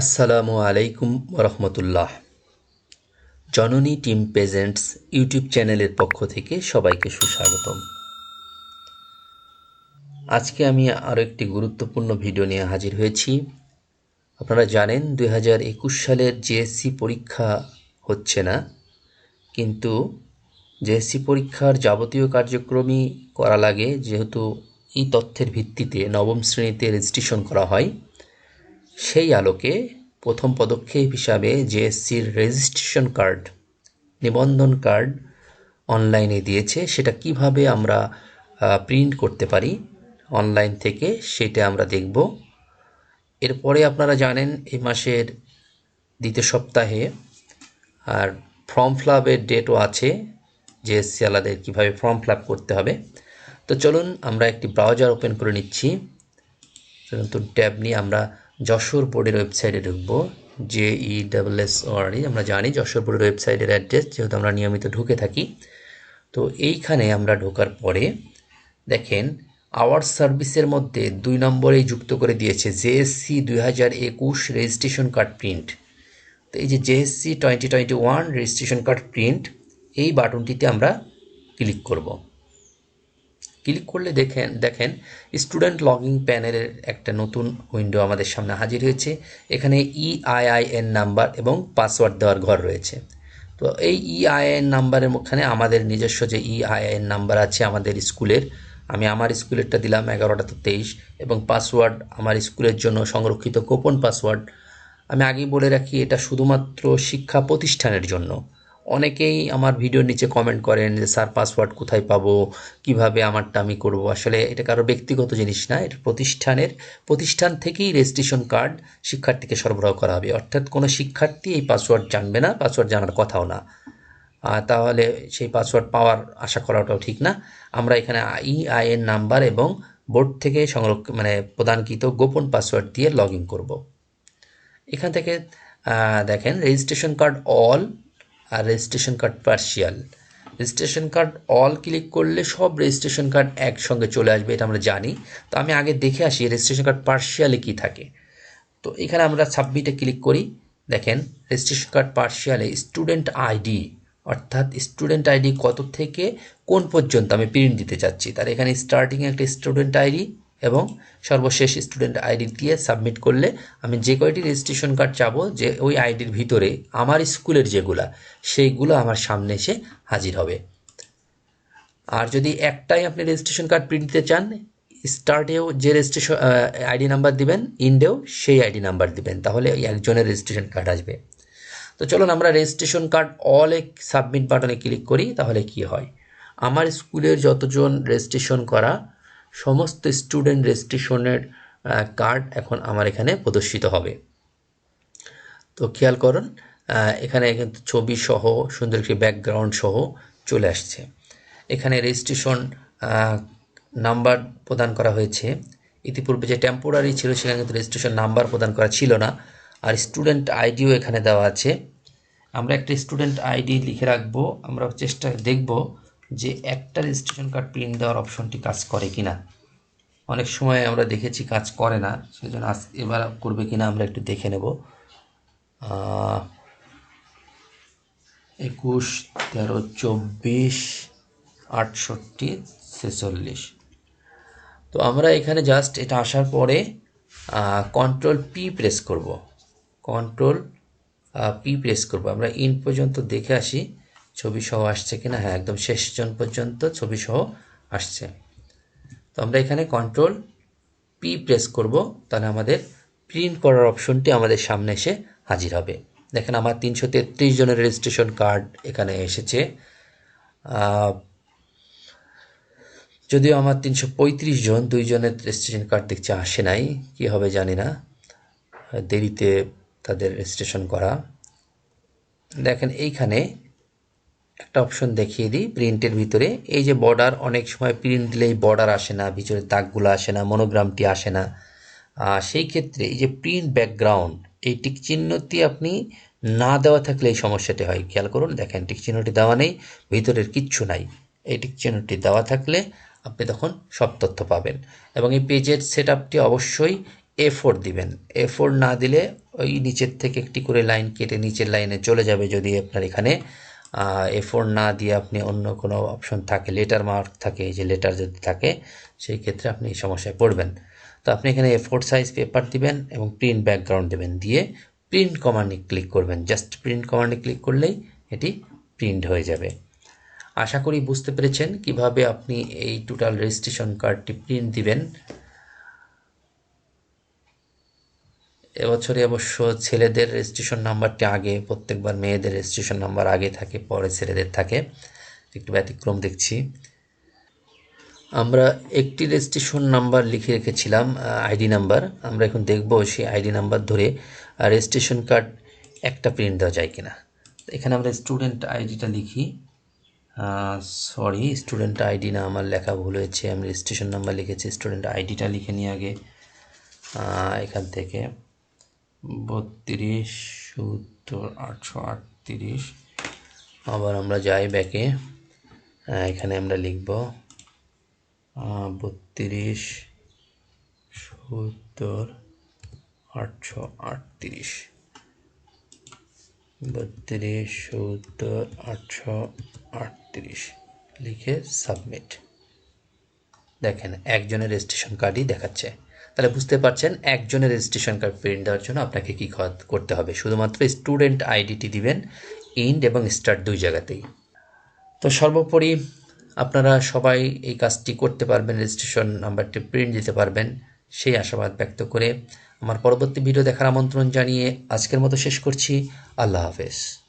আসসালামু আলাইকুম রহমতুল্লাহ জননী টিম প্রেজেন্টস ইউটিউব চ্যানেলের পক্ষ থেকে সবাইকে সুস্বাগতম। আজকে আমি আরও একটি গুরুত্বপূর্ণ ভিডিও নিয়ে হাজির হয়েছি। আপনারা জানেন, দুই হাজার একুশ সালের জেএসসি পরীক্ষা হচ্ছে না, কিন্তু জেএসসি পরীক্ষার যাবতীয় কার্যক্রমই করা লাগে, যেহেতু এই তথ্যের ভিত্তিতে নবম শ্রেণীতে রেজিস্ট্রেশন করা হয়। সেই আলোকে প্রথম পদক্ষেপ হিসাবে জেএসসির রেজিস্ট্রেশন কার্ড নিবন্ধন কার্ড অনলাইনে দিয়েছে। সেটা কীভাবে আমরা প্রিন্ট করতে পারি অনলাইন থেকে, সেটা আমরা দেখব। এরপরে আপনারা জানেন, এই মাসের দ্বিতীয় সপ্তাহে আর ফর্ম ফিলাপের ডেটও আছে, জেএসসি আলাদের কীভাবে ফর্ম ফিলাপ করতে হবে। তো চলুন, আমরা একটি ব্রাউজার ওপেন করে নিচ্ছি। নতুন ট্যাব নিয়ে আমরা যশোর বোর্ডের ওয়েবসাইটে ঢুকবো জে ই ডাবল এস ওয়ার্ডি আমরা জানি যশোর বোর্ডের ওয়েবসাইটের অ্যাড্রেস, যেহেতু আমরা নিয়মিত ঢুকে থাকি। তো এইখানে আমরা ঢোকার পরে দেখেন, আওয়ার সার্ভিসের মধ্যে দুই নম্বরেই যুক্ত করে দিয়েছে জেএসসি দুই হাজার একুশ রেজিস্ট্রেশন কার্ড প্রিন্ট। তো এই যে JSC twenty twenty one registration card print, এই বাটনটিতে আমরা ক্লিক করব। ক্লিক করলে দেখেন দেখেন স্টুডেন্ট লগিং প্যানেলের একটা নতুন উইন্ডো আমাদের সামনে হাজির হয়েছে। এখানে ইআইআইএন নাম্বার এবং পাসওয়ার্ড দেওয়ার ঘর রয়েছে। তো এই ইআইএন নাম্বারের মধ্যে আমাদের নিজস্ব যে ইআইএন নাম্বার আছে আমাদের স্কুলের, আমি আমার স্কুলেরটা দিলাম এগারোটা তো তেইশ এবং পাসওয়ার্ড আমার স্কুলের জন্য সংরক্ষিত গোপন পাসওয়ার্ড আমি আগেই বলে রাখি, এটা শুধুমাত্র শিক্ষা প্রতিষ্ঠানের জন্য। অনেকেই আমার ভিডিওর নিচে কমেন্ট করেন যে, স্যার পাসওয়ার্ড কোথায় পাবো? কীভাবে আমারটা আমি করব? আসলে এটা কারও ব্যক্তিগত জিনিস না, এটা প্রতিষ্ঠানের, প্রতিষ্ঠান থেকেই রেজিস্ট্রেশন কার্ড শিক্ষার্থীকে সরবরাহ করা হবে। অর্থাৎ কোনো শিক্ষার্থী এই পাসওয়ার্ড জানবে না পাসওয়ার্ড জানার কথাও না। তাহলে সেই পাসওয়ার্ড পাওয়ার আশা করাটাও ঠিক না। আমরা এখানে ইআইএন নাম্বার এবং বোর্ড থেকে সংরক্ষণ মানে প্রদানকৃত গোপন পাসওয়ার্ড দিয়ে লগ ইন করব। এখান থেকে দেখেন রেজিস্ট্রেশন কার্ড অল আর registration card partial registration card all click করলে সব রেজিস্ট্রেশন কার্ড একসঙ্গে চলে আসবে, এটা আমরা জানি। তো আমি আগে দেখে আসি রেজিস্ট্রেশন কার্ড পার্সিয়ালে কী থাকে। তো এখানে আমরা সাবমিটে ক্লিক করি। দেখেন রেজিস্ট্রেশন কার্ড পার্সিয়ালে স্টুডেন্ট আইডি অর্থাৎ স্টুডেন্ট আইডি কত থেকে কোন পর্যন্ত আমি প্রিন্ট দিতে চাচ্ছি। তার এখানে স্টার্টিং একটা স্টুডেন্ট আইডি এবং সর্বশেষ স্টুডেন্ট আইডি দিয়ে সাবমিট করলে আমি যে কয়টি রেজিস্ট্রেশন কার্ড চাবো, যে ওই আইডির ভিতরে আমার স্কুলের যেগুলা, সেইগুলো আমার সামনে এসে হাজির হবে। আর যদি একটাই আপনি রেজিস্ট্রেশন কার্ড প্রিন্ট দিতে চান স্টার্টেও যে রেজিস্ট্রেশন আইডি নাম্বার দিবেন ইন্ডেও সেই আইডি নাম্বার দিবেন, তাহলে একজনের রেজিস্ট্রেশন কার্ড আসবে। তো চলুন আমরা রেজিস্ট্রেশন কার্ড অল এ সাবমিট বাটনে ক্লিক করি, তাহলে কি হয়? আমার স্কুলের যতজন রেজিস্ট্রেশন করা সমস্ত স্টুডেন্ট রেজিস্ট্রেশনের কার্ড এখন আমার এখানে প্রদর্শিত হবে। তো খেয়াল করুন এখানে কিন্তু ছবি সহ, সুন্দর একটি ব্যাকগ্রাউন্ড সহ চলে আসছে। এখানে রেজিস্ট্রেশন নাম্বার প্রদান করা হয়েছে। ইতিপূর্বে যে টেম্পোরারি ছিল, সেখানে কিন্তু রেজিস্ট্রেশন নাম্বার প্রদান করা ছিল না। আর স্টুডেন্ট আইডিও এখানে দেওয়া আছে। আমরা একটা স্টুডেন্ট আইডি লিখে রাখব, আমরা চেষ্টা দেখব যে একটা রেজিস্ট্রেশন কার্ড প্রিন্ট দেওয়ার অপশনটি কাজ করে কি না অনেক সময় আমরা দেখেছি কাজ করে না, সেজন্য আজ এবার করবে কি না আমরা একটু দেখে নেব। একুশ, তেরো, চব্বিশ, আটষট্টি, ছেচল্লিশ। তো আমরা এখানে জাস্ট এটা আসার পরে কন্ট্রোল পি প্রেস করব। কন্ট্রোল পি প্রেস করব। আমরা ইন পর্যন্ত দেখে আসি। ছবি সহ আসছে কিনা? হ্যাঁ একদম শেষজন পর্যন্ত ছবি সহ আসছে। তো আমরা এখানে কন্ট্রোল পি প্রেস করব, তাহলে আমাদের প্রিন্ট করার অপশনটি আমাদের সামনে এসে হাজির হবে। দেখেন আমার তিনশো তেত্রিশ জনের রেজিস্ট্রেশন কার্ড এখানে এসেছে। যদিও আমার তিনশো পঁয়ত্রিশ জন দুইজনের রেজিস্ট্রেশন কার্ড দেখছে আসে নাই, কী হবে জানি না। দেরিতে তাদের রেজিস্ট্রেশন করা। দেখেন এইখানে একটা অপশন দেখিয়ে দিই প্রিন্টের ভিতরে। এই যে বর্ডার অনেক সময় প্রিন্ট দিলেই বর্ডার আসে না, ভিতরে দাগগুলো আসে না মনোগ্রামটি আসে না। সেই ক্ষেত্রে এই যে প্রিন্ট ব্যাকগ্রাউন্ড এই টিক চিহ্নটি আপনি না দেওয়া থাকলে এই সমস্যাটি হয়। খেয়াল করুন, দেখেন টিক চিহ্নটি দেওয়া নেই, ভিতরের কিচ্ছু নাই। এই টিক চিহ্নটি দেওয়া থাকলে আপনি তখন সব তথ্য পাবেন। এবং এই পেজের সেট অবশ্যই এ ফোর দিবেন। এ ফোর না দিলে ওই নিচের থেকে একটি করে লাইন কেটে নিচের লাইনে চলে যাবে যদি আপনার এখানে এ ফোর না দিয়ে আপনি অন্য কোনো অপশন থাকে লেটার মার্ক থাকে, এই যে লেটার যদি থাকে, সেই ক্ষেত্রে আপনি এই সমস্যায় পড়বেন। তো আপনি এখানে এ ফোর সাইজ পেপার দিবেন এবং প্রিন্ট ব্যাকগ্রাউন্ড দেবেন। দিয়ে প্রিন্ট কমান্ডে ক্লিক করবেন। জাস্ট প্রিন্ট কমান্ডে ক্লিক করলেই এটি প্রিন্ট হয়ে যাবে। আশা করি বুঝতে পেরেছেন কীভাবে আপনি এই টোটাল রেজিস্ট্রেশন কার্ডটি প্রিন্ট দিবেন। এবছরে অবশ্য ছেলেদের রেজিস্ট্রেশন নাম্বারটি আগে, প্রত্যেকবার মেয়েদের রেজিস্ট্রেশন নাম্বার আগে থাকে, পরে ছেলেদের থাকে। একটু ব্যতিক্রম দেখছি। আমরা একটি রেজিস্ট্রেশন নাম্বার লিখে রেখেছিলাম আইডি নাম্বার আমরা এখন দেখব সেই আইডি নাম্বার ধরে রেজিস্ট্রেশন কার্ড একটা প্রিন্ট দেওয়া যায় কিনা। এখানে আমরা স্টুডেন্ট আইডিটা লিখি। সরি স্টুডেন্ট আইডি না, আমার লেখা ভুল হয়েছে। আমি রেজিস্ট্রেশন নাম্বার লিখেছি স্টুডেন্ট আইডিটা লিখে নিই আগে। এখান থেকে। বত্রিশ, সত্তর, আটশো আটত্রিশ। আবার আমরা যাই ব্যাকে এখানে আমরা লিখব বত্রিশ, সত্তর, আটশো আটত্রিশ। বত্রিশ, সত্তর, আটশো আটত্রিশ। লিখে সাবমিট দেখেন, একজনের রেজিস্ট্রেশন কার্ডই দেখাচ্ছে। তাহলে বুঝতে পারছেন একজনের রেজিস্ট্রেশন কার্ড প্রিন্ট দেওয়ার জন্য আপনাকে কী করতে হবে। শুধুমাত্র স্টুডেন্ট আইডিটি দিবেন ইন্ড এবং স্টার্ট দুই জায়গাতেই। তো সর্বোপরি আপনারা সবাই এই কাজটি করতে পারবেন রেজিস্ট্রেশন নাম্বারটি প্রিন্ট দিতে পারবেন, সেই আশাবাদ ব্যক্ত করে। আমার পরবর্তী ভিডিও দেখার আমন্ত্রণ জানিয়ে আজকের মতো শেষ করছি। আল্লাহ হাফেজ।